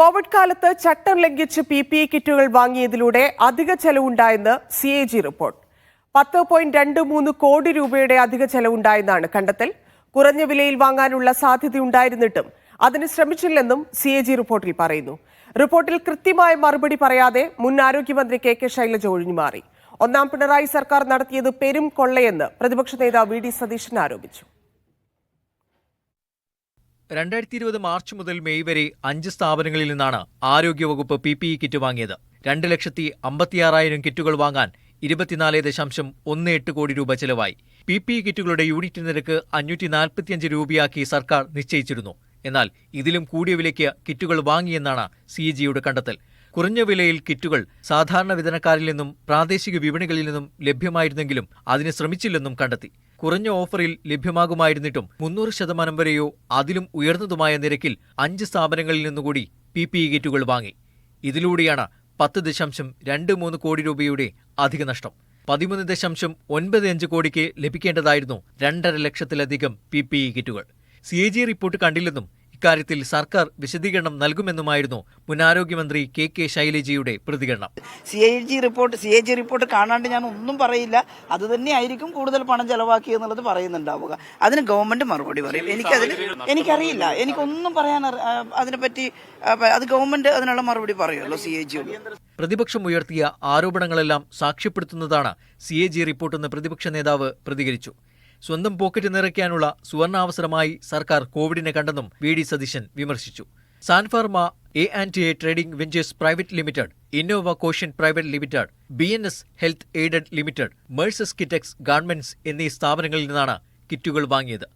Covid കാലത്ത് ചട്ടം ലംഘിച്ച് പി പി ഇ കിറ്റുകൾ വാങ്ങിയതിലൂടെ അധിക ചെലവുണ്ടായെന്ന് സി എ ജി റിപ്പോർട്ട് പത്ത് പോയിന്റ് രണ്ട് മൂന്ന് കോടി രൂപയുടെ അധിക ചെലവുണ്ടായെന്നാണ് കണ്ടെത്തൽ. കുറഞ്ഞ വിലയിൽ വാങ്ങാനുള്ള സാധ്യതയുണ്ടായിരുന്നിട്ടും അതിന് ശ്രമിച്ചില്ലെന്നും സി എ ജി റിപ്പോർട്ടിൽ പറയുന്നു. റിപ്പോർട്ടിൽ കൃത്യമായ മറുപടി പറയാതെ മുൻ ആരോഗ്യമന്ത്രി കെ കെ ശൈലജ ഒഴിഞ്ഞുമാറി ഒന്നാം പിണറായി സർക്കാർ നടത്തിയത് പെരും കൊള്ളയെന്ന് പ്രതിപക്ഷ നേതാവ് വി ഡി സതീശൻ ആരോപിച്ചു. രണ്ടായിരത്തി ഇരുപത് മാർച്ച് മുതൽ മെയ് വരെ അഞ്ച് സ്ഥാപനങ്ങളിൽ നിന്നാണ് ആരോഗ്യവകുപ്പ് പി പി ഇ കിറ്റ് വാങ്ങിയത്. രണ്ട് ലക്ഷത്തി അമ്പത്തിയാറായിരം കിറ്റുകൾ വാങ്ങാൻ ഇരുപത്തിനാല് ദശാംശം ഒന്ന് എട്ട് കോടി രൂപ ചെലവായി. പി പി ഇ കിറ്റുകളുടെ യൂണിറ്റ് നിരക്ക് അഞ്ഞൂറ്റി നാൽപ്പത്തിയഞ്ച് രൂപയാക്കി സർക്കാർ നിശ്ചയിച്ചിരുന്നു. എന്നാൽ ഇതിലും കൂടിയ വിലയ്ക്ക് കിറ്റുകൾ വാങ്ങിയെന്നാണ് സി ജിയുടെ കണ്ടെത്തൽ. കുറഞ്ഞ വിലയിൽ കിറ്റുകൾ സാധാരണ വിതരണക്കാരിൽ നിന്നും പ്രാദേശിക വിപണികളിൽ നിന്നും ലഭ്യമായിരുന്നെങ്കിലും അതിന് ശ്രമിച്ചില്ലെന്നും കണ്ടെത്തി. കുറഞ്ഞ ഓഫറിൽ ലഭ്യമാകുമായിരുന്നിട്ടും മുന്നൂറ് ശതമാനം വരെയോ അതിലും ഉയർന്നതുമായ നിരക്കിൽ അഞ്ച് സ്ഥാപനങ്ങളിൽ നിന്നുകൂടി പി പി ഇ കിറ്റുകൾ വാങ്ങി. ഇതിലൂടെയാണ് പത്ത് ദശാംശം രണ്ട് മൂന്ന് കോടി രൂപയുടെ അധിക നഷ്ടം. പതിമൂന്ന് ദശാംശം ഒൻപത് അഞ്ച് കോടിക്ക് ലഭിക്കേണ്ടതായിരുന്നു രണ്ടര ലക്ഷത്തിലധികം പി പി ഇ കിറ്റുകൾ. സി എ ജി റിപ്പോർട്ട് കണ്ടില്ലെന്നും ഇക്കാര്യത്തിൽ സർക്കാർ വിശദീകരണം നൽകുമെന്നുമായിരുന്നു മുൻ ആരോഗ്യമന്ത്രി കെ കെ ശൈലജയുടെ പ്രതികരണം. C A G report C A G report കാണാണ്ട് ഞാൻ ഒന്നും പറയില്ല. അത് തന്നെയായിരിക്കും കൂടുതൽ പണം ചെലവാക്കി എന്നുള്ളത് പറയുന്നുണ്ടാവുക. അതിന് ഗവൺമെന്റ് മറുപടി പറയും. എനിക്കതിന് എനിക്കറിയില്ല. എനിക്കൊന്നും പറയാൻ അതിനെപ്പറ്റി അത് ഗവൺമെന്റ് അതിനുള്ള മറുപടി പറയുമല്ലോ സി എ ജി പ്രതിപക്ഷം ഉയർത്തിയ ആരോപണങ്ങളെല്ലാം സാക്ഷ്യപ്പെടുത്തുന്നതാണ് സി എ ജി റിപ്പോർട്ടെന്ന് പ്രതിപക്ഷ നേതാവ് പ്രതികരിച്ചു. സ്വന്തം പോക്കറ്റ് നിറയ്ക്കാനുള്ള സുവർണാവസരമായി സർക്കാർ കോവിഡിനെ കണ്ടെന്നും വി ഡി സതീശൻ വിമർശിച്ചു. San Pharma A and T A trading ventures private limited Innova caution private limited B N S health aided limited messrs Kitex garments എന്നീ സ്ഥാപനങ്ങളിൽ നിന്നാണ് കിറ്റുകൾ വാങ്ങിയത്.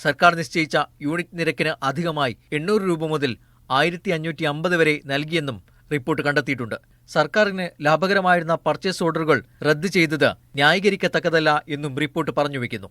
സർക്കാർ നിശ്ചയിച്ച യൂണിറ്റ് നിരക്കിന് അധികമായി എണ്ണൂറ് രൂപ മുതൽ ആയിരത്തി അഞ്ഞൂറ്റി അമ്പത് വരെ നൽകിയെന്നും റിപ്പോർട്ട് കണ്ടെത്തിയിട്ടുണ്ട്. സർക്കാരിന് ലാഭകരമായിരുന്ന പർച്ചേസ് ഓർഡറുകൾ റദ്ദ് ചെയ്തത് ന്യായീകരിക്കത്തക്കതല്ല എന്നും റിപ്പോർട്ട് പറഞ്ഞു വയ്ക്കുന്നു